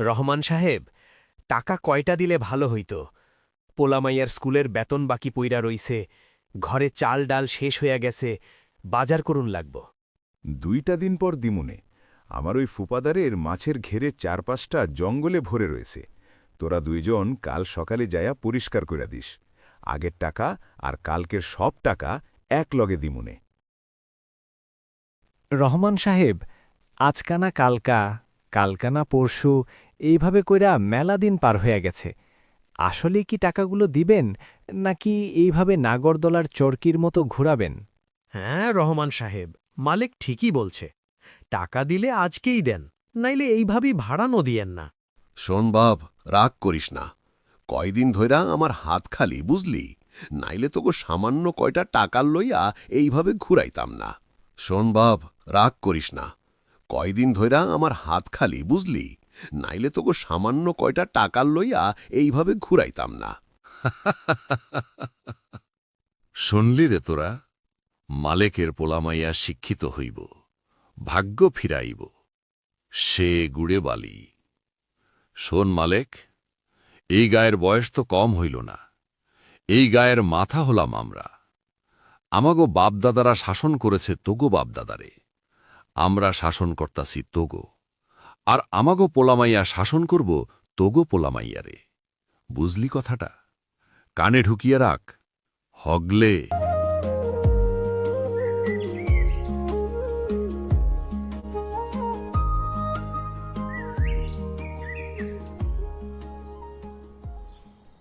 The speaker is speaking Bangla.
রহমান সাহেব টাকা কয়টা দিলে ভালো হইত? পোলামাইয়ার স্কুলের বেতন বাকি পইরা রইছে ঘরে চাল ডাল শেষ হইয়া গেছে বাজার করুন লাগব। দুইটা দিন পর দিমুনে আমার ওই ফুপাদারের মাছের ঘেরে চারপাশটা জঙ্গলে ভরে রয়েছে। তোরা দুইজন কাল সকালে যায়া পরিষ্কার কইরা দিস। আগের টাকা আর কালকের সব টাকা এক লগে দিমুনে। রহমান সাহেব আজকানা কালকা কালকানা পরশু এইভাবে কইরা মেলা দিন পার হইয়া গেছে। আসলে কি টাকাগুলো দিবেন নাকি এইভাবে নাগরদোলার চরকির মতো ঘুরাবেন? হ্যাঁ রহমান সাহেব মালিক ঠিকই বলছে। টাকা দিলে আজকেই দেন নাইলে এইভাবেই ভাড়ানো দিয়েন না। শোন বাপ রাগ করিস না। কয়দিন ধইরা আমার হাত খালি বুঝলি? নাইলে তোকে সামান্য কয়টা টাকার লইয়া এইভাবে ঘুরাইতাম না। শোন বাপ রাগ করিস না। কয়দিন ধইরা আমার হাত খালি বুঝলি? নাইলে তোকে সামান্য কয়টা টাকার লইয়া এইভাবে ঘুরাইতাম না। শুনলি রে তোরা, মালেকের পোলামাইয়া শিক্ষিত হইব, ভাগ্য ফিরাইব, সে গুড়ে বালি। শোন মালেক, এই গায়ের বয়স তো কম হইল না, এই গায়ের মাথা হলাম আমরা। আমাগো বাপদাদারা শাসন করেছে তোগো বাপদাদারে, আমরা শাসন করতাছি তোগো। আর আমাগো পোলামাইয়া শাসন করব তোগো পোলামাইয়ারে। বুঝলি কথাটা? কানে ঢুকিয়ে রাখ। হগলে।